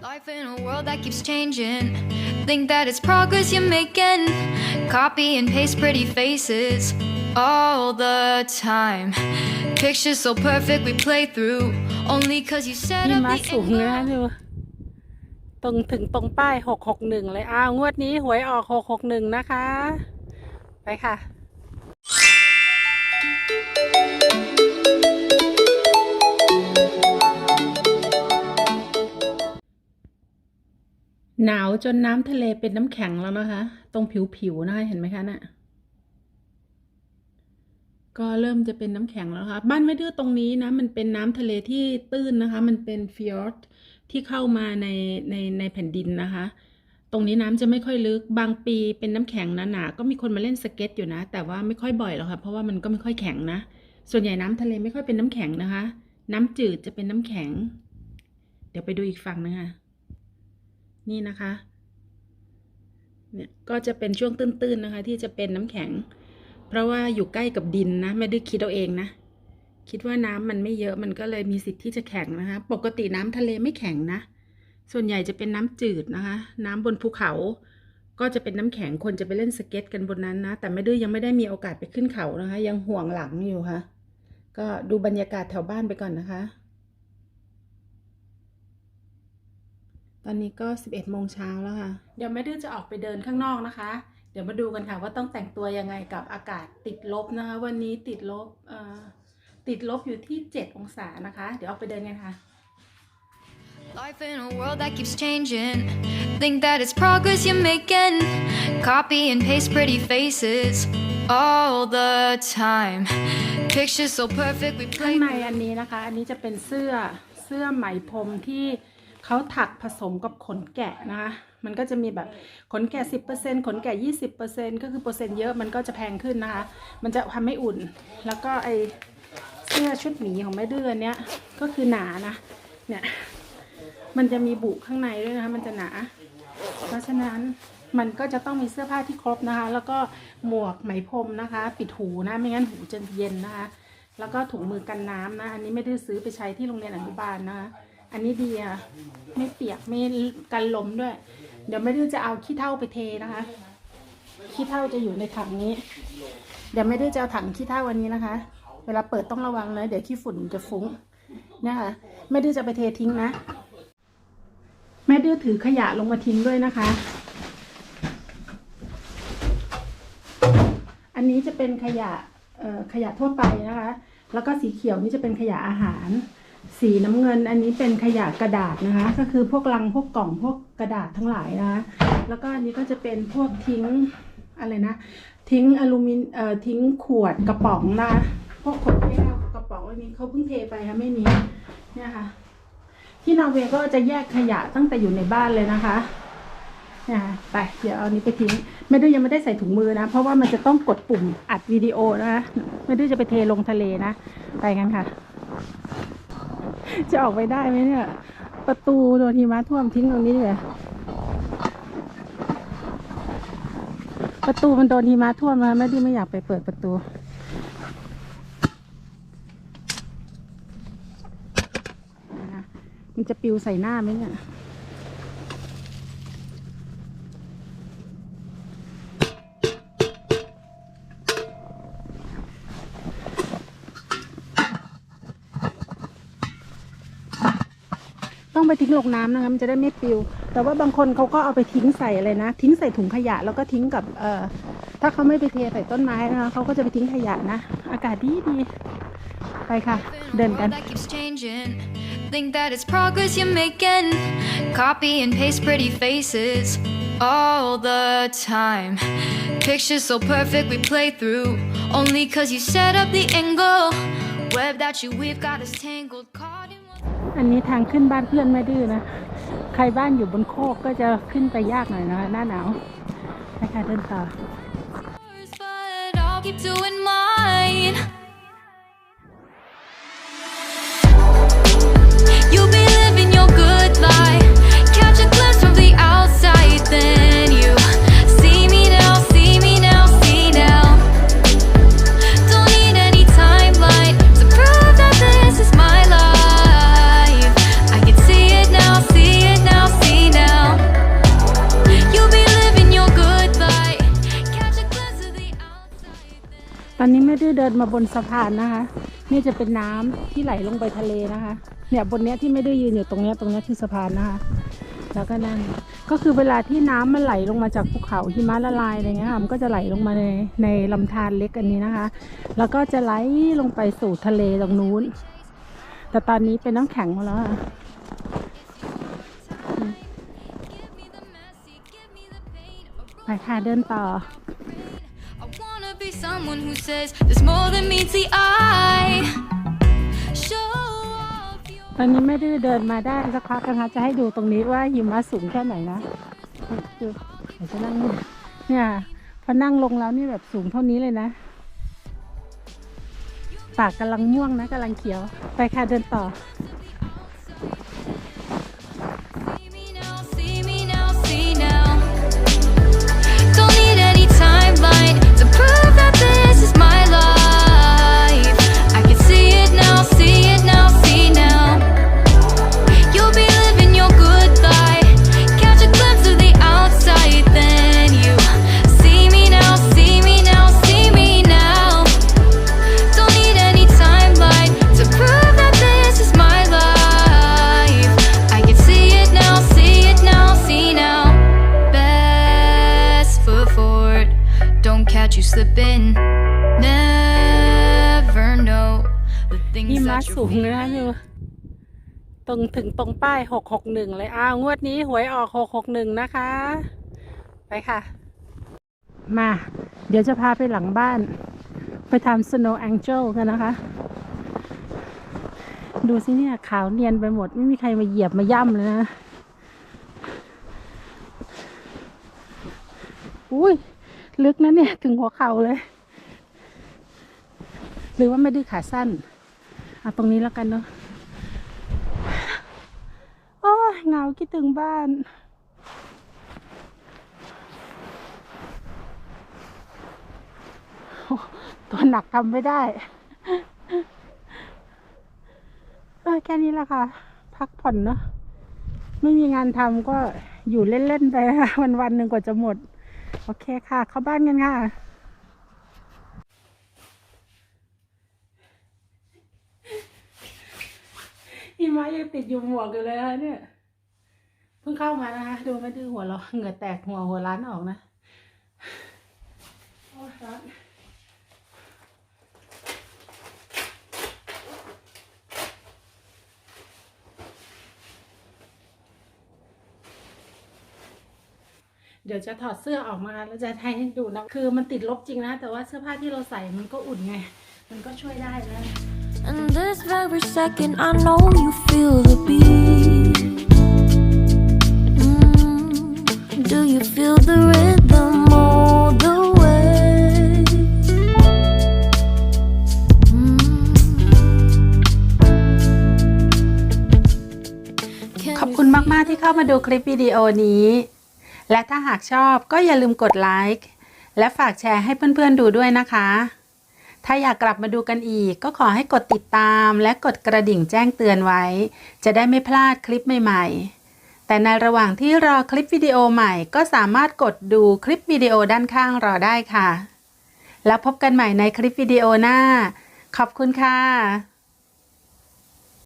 Life in a world that keeps changing. Think that it's progress you're making. Copy and paste pretty faces all the time. Pictures so perfect we play through. Only cause you set นี่ up มา the สูงนะ angle. ดูตรงถึงตรงป้ายหกหกหนึ่งเลยอ้าวงวดนี้หวยออกหกหกหนึ่งนะคะ ไปค่ะ หนาวจนน้ำทะเลเป็นน้ำแข็งแล้วนะคะ ตรงผิวๆนะคะเห็นไหมคะน่ะก็เริ่มจะเป็นน้ำแข็งแล้วค่ะ บ้านไม่ดื้อตรงนี้นะ มันเป็นน้ำทะเลที่ตื้นนะคะ มันเป็นฟิยอร์ดที่เข้ามาในในในแผ่นดินนะคะ ตรงนี้น้ำจะไม่ค่อยลึก บางปีเป็นน้ำแข็งหนาๆก็มีคนมาเล่นสเก็ตอยู่นะ แต่ว่าไม่ค่อยบ่อยหรอกค่ะ เพราะว่ามันก็ไม่ค่อยแข็งนะ ส่วนใหญ่น้ำทะเลไม่ค่อยเป็นน้ำแข็งนะคะ น้ำจืดจะเป็นน้ำแข็ง เดี๋ยวไปดูอีกฝั่งนะคะ นี่นะคะ เนี่ยก็จะเป็นช่วงตื้นๆนะคะ ที่จะเป็นน้ำแข็ง เพราะว่าอยู่ใกล้กับดินนะ ไม่ได้คิดเอาเองนะ คิดว่าน้ำมันไม่เยอะมันก็เลยมีสิทธิ์ที่จะแข็งนะคะ ปกติน้ำทะเลไม่แข็งนะ ส่วนใหญ่จะเป็นน้ำจืดนะคะ น้ำบนภูเขา ก็จะเป็นน้ำแข็งคนจะไปเล่นสเก็ตกันบนนั้นนะ แต่ไม่ดื้อยังไม่ได้มีโอกาสไปขึ้นเขานะคะ ยังห่วงหลังอยู่ค่ะ ก็ดูบรรยากาศแถวบ้านไปก่อนนะคะ ตอนนี้ก็ 11โมงเช้าแล้วค่ะ เดี๋ยวแม่ดื้อจะออกไปเดินข้างนอกนะคะ เดี๋ยวมาดูกันค่ะว่าต้องแต่งตัวยังไงกับอากาศติดลบนะคะ วันนี้ติดลบเอ่อติดลบอยู่ที่ 7 องศานะคะ เดี๋ยวออกไปเดินกันค่ะ Life in a world that keeps changing. Think that it's progress you're making. Copy and paste pretty faces all the time. Pictures so perfect we ข้าง play ใน through. อันนี้นะคะ อันนี้จะเป็นเสื้อเสื้อไหมพรมที่ เขาถักผสมกับขนแกะนะคะมันก็จะมีแบบขนแกะ 10%ขนแกะ 20%ก็คือเปอร์เซ็นต์เยอะมันก็จะแพงขึ้นนะคะ มันจะทำให้อุ่น แล้วก็ไอเสื้อชุดหมีของแม่เดือนเนี้ยก็คือหนานะ เนี่ย มันจะมีบุข้างในด้วยนะคะมันจะหนา เพราะฉะนั้นมันก็จะต้องมีเสื้อผ้าที่ครบนะคะ แล้วก็หมวกไหมพรมนะคะ ปิดหูนะ ไม่งั้นหูจะเย็นนะคะ แล้วก็ถุงมือกันน้ำนะ อันนี้ไม่ได้ซื้อไปใช้ที่โรงเรียนอนุบาลนะคะ อันนี้ดีค่ะ ไม่เปียกไม่กันลมด้วย เดี๋ยวไม่ได้จะเอาขี้เถ้าไปเทนะคะขี้เถ้าจะอยู่ในถังนี้ เดี๋ยวไม่ได้จะเอาถังขี้เถ้าวันนี้นะคะ เวลาเปิดต้องระวังนะเดี๋ยวขี้ฝุ่นจะฟุ้งนะคะไม่ได้จะไปเททิ้งนะแม่ดื้อถือขยะลงมาทิ้งด้วยนะคะ อันนี้จะเป็นขยะขยะทั่วไปนะคะ แล้วก็สีเขียวนี่จะเป็นขยะอาหาร สีน้ำเงินอันนี้เป็นขยะกระดาษนะคะ ก็คือพวกลังพวกกล่องพวกกระดาษทั้งหลายนะคะ แล้วก็อันนี้ก็จะเป็นพวกทิ้งอะไรนะ ทิ้งอลูมิเนเอ่อทิ้งขวดกระป๋องนะคะพวกขวดแก้วกระป๋องอันนี้เขาเพิ่งเทไปค่ะไม่มีเนี่ยค่ะ ที่นอร์เวย์ก็จะแยกขยะตั้งแต่อยู่ในบ้านเลยนะคะเนี่ยค่ะไปเดี๋ยวเอานี้ไปทิ้ง ไม่ด้ยังไม่ได้ใส่ถุงมือนะ เพราะว่ามันจะต้องกดปุ่มอัดวิดีโอนะคะไม่ด้จะไปเทลงทะเลนะ ไปกันค่ะ จะออกไปได้ไหมเนี่ย ประตูโดนหิมะท่วมทิ้งตรงนี้เลยประตูมันโดนหิมะท่วมมาแม่ดิไม่อยากไปเปิดประตูมันจะปิวใส่หน้าไหมเนี่ย ต้องไปทิ้งลงน้ำนะคะมันจะได้ไม่ปิว แต่ว่าบางคนเขาก็เอาไปทิ้งใส่อะไรนะ ทิ้งใส่ถุงขยะแล้วก็ทิ้งกับเอ่อถ้าเขาไม่ไปเทใส่ต้นไม้นะคะเขาก็จะไปทิ้งขยะนะ อากาศดีดีไปค่ะ เดินกัน Think that it's progress you're making. Copy and paste pretty faces all the time. Pictures so perfect we play through. Only cause you set up the angle. Web that you weave got us tangled. อันนี้ทางขึ้นบ้านเพื่อนไม่ดื้อนะ ใครบ้านอยู่บนโคกก็จะขึ้นไปยากหน่อยนะคะหน้าหนาวนะคะเดินต่อ keep doing mine. ตอนนี้แม่ดื้อเดินมาบนสะพานนะคะ นี่จะเป็นน้ำที่ไหลลงไปทะเลนะคะ เนี่ยบนเนี้ยที่แม่ดื้อยืนอยู่ตรงเนี้ยตรงเนี้ยคือสะพานนะคะ แล้วก็นั่นก็คือเวลาที่น้ำมันไหลลงมาจากภูเขาหิมะละลายอะไรเงี้ยค่ะมันก็จะไหลลงมาในในลำธารเล็กอันนี้นะคะ แล้วก็จะไหลลงไปสู่ทะเลตรงนู้น แต่ตอนนี้เป็นน้ำแข็งหมดแล้วอะไปค่ะเดินต่อ someone who says there's more than meets the eye. Show off ตอนนี้ไม่ได้เดินมาได้สักพักนะคะ จะให้ดูตรงนี้ว่าหิมะสูงแค่ไหนนะดูเดี๋ยวจะนั่งดูเนี่ยพอนั่งลงแล้วนี่แบบสูงเท่านี้เลยนะ ปากกำลังม่วงนะกำลังเขียว ไปค่ะเดินต่อ สู you're งเลยนะดูตรงถึงตรงป้ายหกหกหนึ่งเลยอ้าวงวดนี้หวยออกหกหกหนึ่งนะคะ ไปค่ะ มา เดี๋ยวจะพาไปหลังบ้าน ไปทำ snow angel กันนะคะ ดูสิเนี่ยขาวเนียนไปหมด ไม่มีใครมาเหยียบมาย่ำเลยนะอุ้ยลึกนะเนี่ย ถึงหัวเข่าเลย หรือว่าไม่ได้ขาสั้น เอาตรงนี้แล้วกันเนาะโอ้ยเหงาคิดถึงบ้านตัวหนักทำไม่ได้เออแค่นี้แหละค่ะ พักผ่อนเนาะไม่มีงานทำก็อยู่เล่น ๆ ไปวันวันๆหนึ่งกว่าจะหมด โอเคค่ะ เข้าบ้านกันค่ะ หิมะยังติดอยู่หมวกอยู่เลยนะเนี่ย เพิ่งเข้ามานะคะดูไม่ดื้อหัวเราเหงื่อแตกหัวหัวร้านออกนะโอ้ร้อนเดี๋ยวจะถอดเสื้อออกมาแล้วจะให้ดูนะ คือมันติดลบจริงนะ แต่ว่าเสื้อผ้าที่เราใส่มันก็อุ่นไง มันก็ช่วยได้นะ And this very second, I know you feel the beat. Mm, do you feel the rhythm all the way? Mm. ขอบคุณมาก ๆ ที่เข้ามาดูคลิปวิดีโอนี้ และถ้าหากชอบก็อย่าลืมกดไลค์และฝากแชร์ให้เพื่อน ๆ ดูด้วยนะคะ ถ้าอยากกลับมาดูกันอีก ก็ขอให้กดติดตามและกดกระดิ่งแจ้งเตือนไว้ จะได้ไม่พลาดคลิปใหม่ๆ แต่ในระหว่างที่รอคลิปวิดีโอใหม่ก็สามารถกดดูคลิปวิดีโอด้านข้างรอได้ค่ะ แล้วพบกันใหม่ในคลิปวิดีโอหน้า ขอบคุณค่ะ